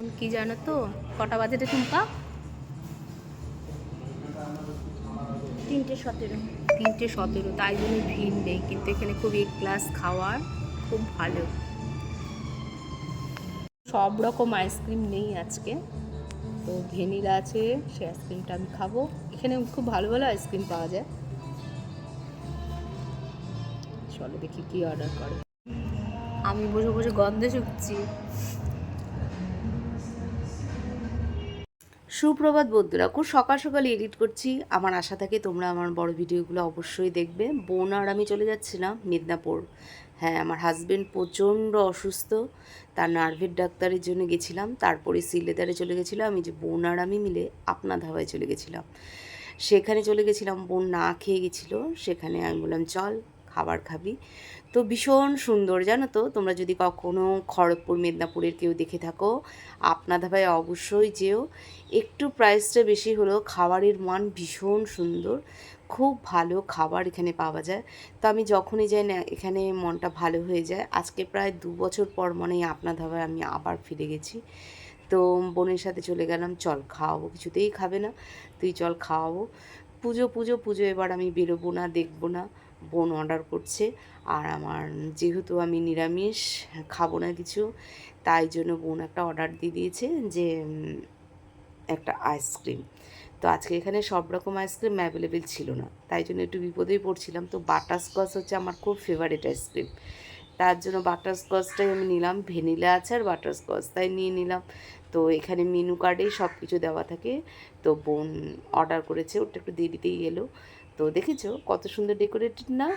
কি জানো তো? কটা বাজে রে টুম্পা? তিনটে সতেরো। তিনটে সতেরো তাই জন্য ভিড় নেই কিন্তু এখানে খুব এক ক্লাস খাওয়ার খুব ভালো। সব রকম আইসক্রিম নেই আজকে তো ভ্যানিলা আছে সেই আইসক্রিমটা আমি খাব। এখানে খুব ভালো ভালো আইসক্রিম পাওয়া যায়। চলো দেখি কি অর্ডার করে। আমি বসে বসে গন্ধে চুকছি সুপ্রভাত বন্ধুরা, খুব সকাল সকাল এডিট করছি। আমার আশা থাকে তোমরা আমার বড় ভিডিওগুলো অবশ্যই দেখবে। বোন আর আমি চলে যাচ্ছিলাম মেদিনীপুর। হ্যাঁ আমার হাজবেন্ড প্রচণ্ড অসুস্থ, তার নার্ভের ডাক্তারের জন্য গেছিলাম। তারপরে সিলেদারে চলে গেছিলাম। আমি যে বোন আর আমি মিলে আপনা ধাবায় চলে গেছিলাম। সেখানে চলে গেছিলাম, বোন না খেয়ে গেছিল। সেখানে আমি বললাম, চল খাবার খাবি। তো ভীষণ সুন্দর, জানো তো? তোমরা যদি কখনো খড়গপুর, মেদিনীপুরের কেউ দেখে থাকো আপনা ধাবায় অবশ্যই যেও। একটু প্রাইসটা বেশি হলেও খাবারের মান ভীষণ সুন্দর। খুব ভালো খাবার এখানে পাওয়া যায়। তো আমি যখনই যাই না, এখানে মনটা ভালো হয়ে যায়। আজকে প্রায় দু বছর পর মনে হয় আপনা ধাবায় আমি আবার ফিরে গেছি। তো বোনের সাথে চলে গেলাম, চল খাওয়াবো, কিছুতেই খাবে না। তুই চল খাওয়াবো। পুজো পুজো পুজো, এবার আমি বেরোবো না, দেখব না। বোন অর্ডার করছে। আর আমার যেহেতু আমি নিরামিষ, খাব না কিছু, তাই জন্য বোন একটা অর্ডার দিয়ে দিয়েছে যে একটা আইসক্রিম তো আজকে এখানে সব রকম আইসক্রিম অ্যাভেলেবেল ছিল না। তাই জন্য একটু বিপদেই পড়ছিলাম। তো বাটারস্কচ হচ্ছে আমার খুব ফেভারিট আইসক্রিম তার জন্য বাটারস্কচটাই আমি নিলাম। ভ্যানিলা আছে আর বাটারস্কচ তাই নিয়ে নিলাম। তো এখানে মেনু কার্ডেই সব কিছু দেওয়া থাকে। তো বোন অর্ডার করেছে। ওটা একটু দেরিতেই এলো। তো দেখেছ কত সুন্দর ডেকোরেটেড না?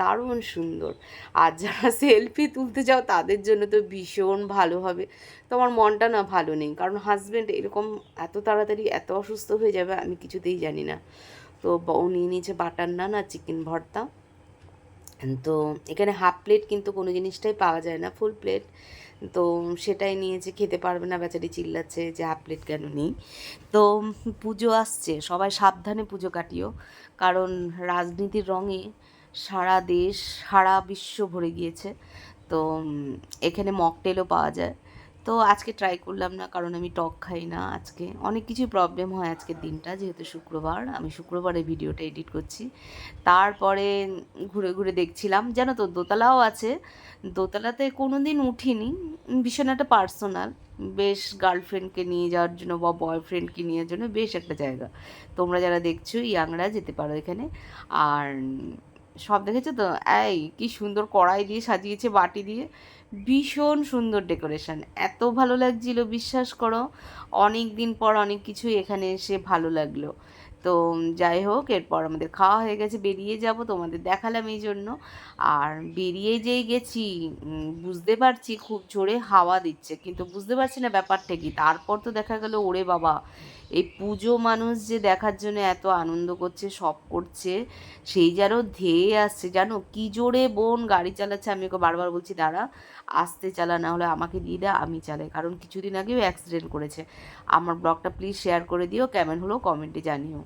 দারুণ সুন্দর। আর যারা সেলফি তুলতে যাও তাদের জন্য তো ভীষণ ভালো হবে। তো আমার মনটা না ভালো নেই, কারণ হাজব্যান্ড এরকম এত তাড়াতাড়ি এত অসুস্থ হয়ে যাবে আমি কিছুতেই জানি না। তো ও নিয়ে নিয়েছে বাটার নান আর চিকেন ভর্তা। তো এখানে হাফ প্লেট কিন্তু কোনো জিনিসটাই পাওয়া যায় না ফুল প্লেট তো সেটাই নিয়ে যে খেতে পারবে না বেচারি চিল্লাচ্ছে যে হাফ প্লেট কেন নেই। তো পুজো আসছে, সবাই সাবধানে পুজো কাটিও। কারণ রাজনীতির রঙে সারা দেশ, সারা বিশ্ব ভরে গিয়েছে। তো এখানে মকটেলও পাওয়া যায়। তো আজকে ট্রাই করলাম না, কারণ আমি টক খাই না আজকে। অনেক কিছু প্রবলেম হয় আজকের দিনটা, যেহেতু শুক্রবার। আমি শুক্রবারে ভিডিওটা এডিট করছি। তারপরে ঘুরে ঘুরে দেখছিলাম, জানো তো, দোতলাও আছে। দোতলাতে কোনো দিন উঠিনি বিছানাটা পার্সোনাল বেশ গার্লফ্রেন্ডকে নিয়ে যাওয়ার জন্য বা বয়ফ্রেন্ডকে নিয়ে যাওয়ার জন্য বেশ একটা জায়গা। তোমরা যারা দেখছ, ইয়াংরা যেতে পারো এখানে। আর সব দেখেছ তো? এই, কি সুন্দর কড়াই দিয়ে সাজিয়েছে বাটি দিয়ে। ভীষণ সুন্দর ডেকোরেশন। এত ভালো লাগছিল, বিশ্বাস করো। অনেক দিন পর অনেক কিছুই এখানে এসে ভালো লাগল। তো, যাই হোক, এরপর আমাদের খাওয়া হয়ে গেছে, বেরিয়ে যাব, তোমাদের দেখালাম এই জন্য। আর বেরিয়ে যেই গেছি বুঝতে পারছি খুব জোরে হাওয়া দিচ্ছে, কিন্তু বুঝতে পারছি না ব্যাপারটা কি। তারপর তো দেখা গেল, ওরে বাবা! এই পুজো মানুষ যে দেখার জন্য এত আনন্দ করছে, সব করছে, সেই যেন ধেয়ে আসছে। জানো, কি জোরে বোন গাড়ি চালাচ্ছে, আমি ওকে বারবার বলছি, দাঁড়া, আসতে চালা না হলে আমাকে দিয়ে দে, আমি চালাই। কারণ কিছুদিন আগেও অ্যাক্সিডেন্ট করেছে। আমার ব্লগটা প্লিজ শেয়ার করে দিও, কেমন হলো কমেন্টে জানিও।